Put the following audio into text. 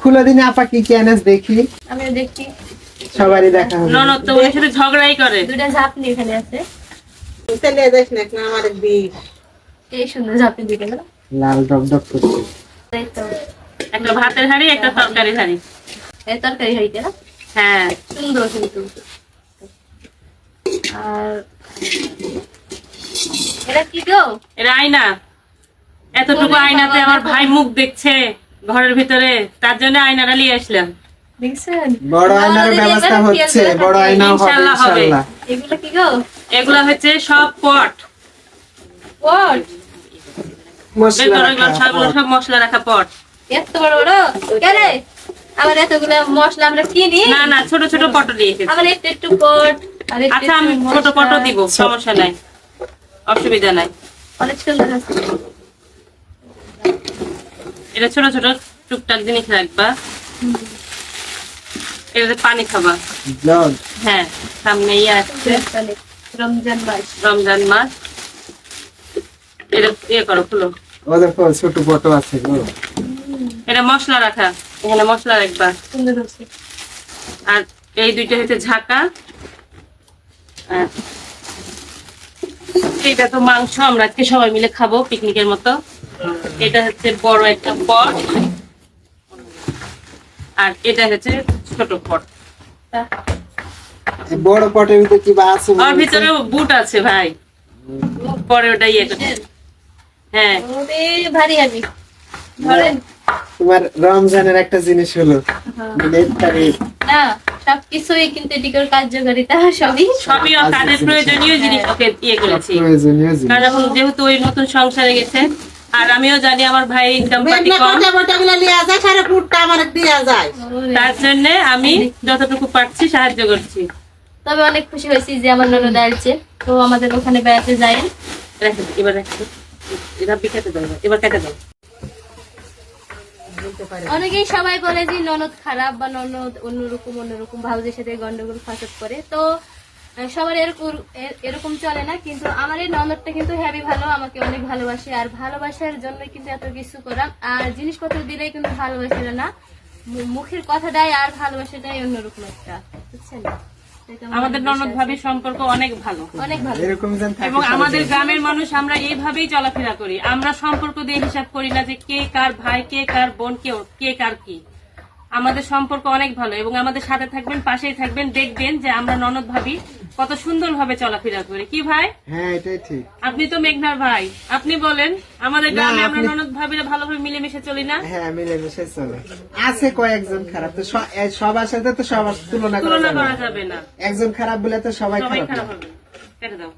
খুলে দিনে আপা কি কি দেখি। সবারই দেখা হবে। ননদ তো ওর সাথে ঝগড়াই করে। দুটা ঝাপনি এখানে আছে। তেলে দেখ না না আমার বিষ। এই সুন্দর ঝাপনি দুটো না লাল ডক ডক করছে। এই তো। একটা ভাতের হাড়ি একটা তরকারি হাড়ি। এই তরকারি হইতে না? হ্যাঁ। সুন্দর কিন্তু। আর এটা কি গো? এটা আয়না। এতটুকু আয়নাতে আমার ভাই মুখ দেখছে। ঘরের ভিতরে তার জন্য আয়নাটা নিয়ে আসলাম। দেখছেন? বড় আয়নার ব্যবস্থা হচ্ছে বড় খেয়াল হবে ইনশাআল্লাহ এগুলো কি গো? এগুলা হচ্ছে সব পট। পট? মশলা সব মশলা রাখা পট। এত বড় বড়? কেরে আবার এতগুলো মশলা আমরা কিনি না না ছোট ছোট পট দিয়ে আবার একটু একটু পট আচ্ছা আমি ছোট। পটও দিব সমস্যা নাই। অসুবিধা নাই। অনেক সুন্দর আছে। এটা ছোট ছোট টুকটাক জিনিস রাখবা। এটাতে পানি খাবা। হ্যাঁ সামনে ইয়ে আসছে। রমজান মাস। রমজান মাস। এটা ইয়ে করো খুলো। ছোট বটো আছে এটা মশলা রাখা। এখানে মশলা রাখবা। সুন্দর আর এই দুইটা হচ্ছে ঝাঁকা। আর এইটা তো মাংস আমরা আজকে সবাই মিলে খাব পিকনিকের মতো। এটা হচ্ছে বড় একটা পট। আর এটা হচ্ছে ছোট পট। বড় পটের ভিতরে কি বা আছে আর ভিতরে বুট আছে ভাই। পরে ওটা ইয়ে করতে হ্যাঁ। ভারী হাবি ধরেন। তোমার রমজানের একটা জিনিস হলো মানে না সবকিছুই কিন্তু এটিকের কার্যকারিতা সবই সবই ওর কাজের প্রয়োজনীয় জিনিস ওকে ইয়ে করেছি। কারণ যেহেতু ওই নতুন সংসারে গেছে আর আমিও জানি আমার ভাই ইনকাম পাতি কম। তার জন্য আমি যতটুকু পারছি সাহায্য করছি। তবে অনেক খুশি হয়েছি যে আমার ননদ আসছে তো আমাদের ওখানে বেড়াতে যাই। এবার রাখো। এবার বিকাতে দাও এবার কেটে দাও। অনেকেই সবাই বলে যে ননদ খারাপ বা ননদ অন্যরকম অন্যরকম ভাউজের সাথে গন্ডগোল ফাসাদ করে। তো সবার এরকম এরকম চলে না কিন্তু আমার এই ননদটা কিন্তু হ্যাভি ভালো আমাকে অনেক ভালোবাসে আর ভালোবাসার জন্য কিন্তু এত কিছু করা আর জিনিসপত্র দিলেই কিন্তু ভালোবাসে না। মুখের কথাটাই আর ভালোবাসাটাই অন্যরকম একটা। বুঝছেন? আমাদের ননদ ভাবির সম্পর্ক অনেক ভালো। অনেক ভালো। এরকম যেন থাকে এবং আমাদের গ্রামের মানুষ আমরা এইভাবেই চলাফেরা করি। আমরা সম্পর্ক দিয়ে হিসাব করি না যে কে কার ভাই কে কার বোন কে কে কার কি। আমাদের সম্পর্ক অনেক ভালো এবং আমাদের সাথে থাকবেন পাশেই থাকবেন দেখবেন যে আমরা ননদ ভাবি কত সুন্দর ভাবে চলাফেরা করে। কি ভাই? হ্যাঁ এটাই ঠিক। আপনি তো মেঘনার ভাই। আপনি বলেন আমাদের গ্রামে আমরা ননদ ভাবিরা ভালোভাবে মিলেমিশে চলি না? হ্যাঁ মিলেমিশে চলে। আছে কয়েকজন খারাপ তো সবার সাথে তো সবার তুলনা করা যাবে না। একজন খারাপ বলে তো সবাই খারাপ খারাপ হবে। কেটে দাও।